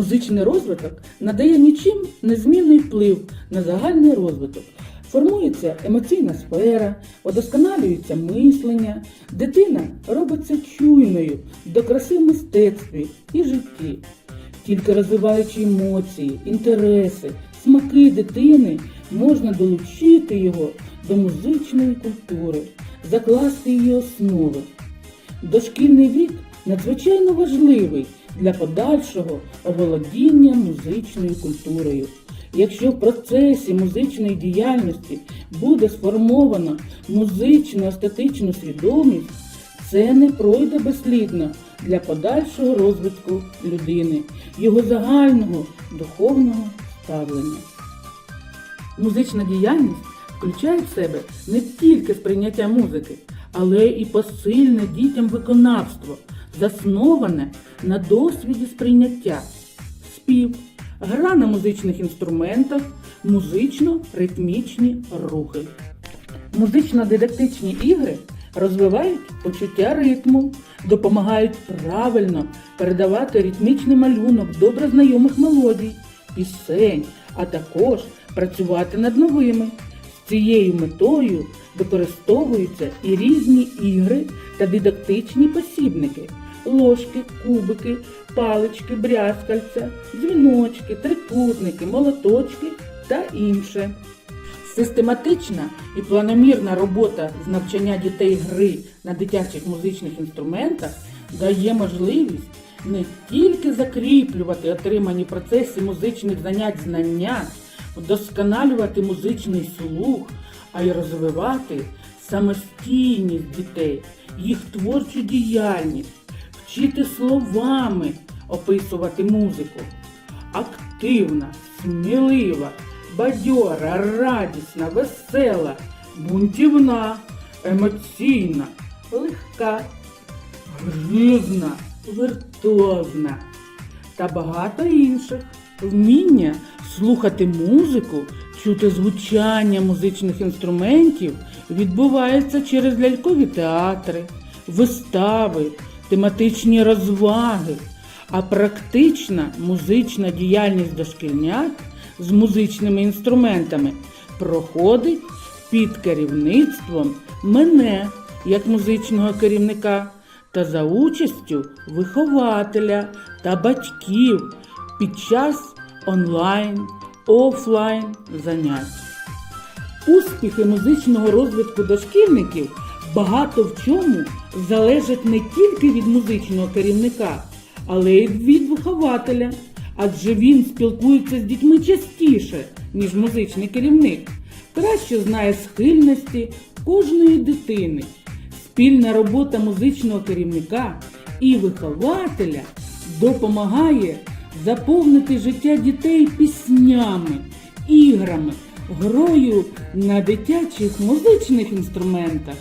Музичний розвиток надає нічим незмінний вплив на загальний розвиток. Формується емоційна сфера, удосконалюється мислення, дитина робиться чуйною до краси в мистецтві і житті. Тільки розвиваючи емоції, інтереси, смаки дитини, можна долучити його до музичної культури, закласти її основи. Дошкільний вік надзвичайно важливий для подальшого оволодіння музичною культурою. Якщо в процесі музичної діяльності буде сформовано музичну естетичну свідомість, це не пройде безслідно для подальшого розвитку людини, його загального духовного ставлення. Музична діяльність включає в себе не тільки сприйняття музики, але і посильне дітям виконавство, засноване на досвіді сприйняття, спів, гра на музичних інструментах, музично-ритмічні рухи. Музично-дидактичні ігри розвивають почуття ритму, допомагають правильно передавати ритмічний малюнок добре знайомих мелодій, пісень, а також працювати над новими. Цією метою використовуються і різні ігри та дидактичні посібники ложки, кубики, палички, брязкальця, дзвіночки, трикутники, молоточки та інше. Систематична і планомірна робота з навчання дітей гри на дитячих музичних інструментах дає можливість не тільки закріплювати отримані в процесі музичних занять знання, вдосконалювати музичний слух, а й розвивати самостійність дітей, їх творчу діяльність, вчити словами описувати музику. Активна, смілива, бадьора, радісна, весела, бунтівна, емоційна, легка, грізна, виртуозна та багато інших. Вміння слухати музику, чути звучання музичних інструментів відбувається через лялькові театри, вистави, тематичні розваги, а практична музична діяльність дошкільнят з музичними інструментами проходить під керівництвом мене як музичного керівника та за участю вихователя та батьків під час онлайн, офлайн занять. Успіхи музичного розвитку дошкільників багато в чому залежать не тільки від музичного керівника, але й від вихователя, адже він спілкується з дітьми частіше, ніж музичний керівник, краще знає схильності кожної дитини. Спільна робота музичного керівника і вихователя допомагає заповнити життя дітей піснями, іграми, грою на дитячих музичних інструментах.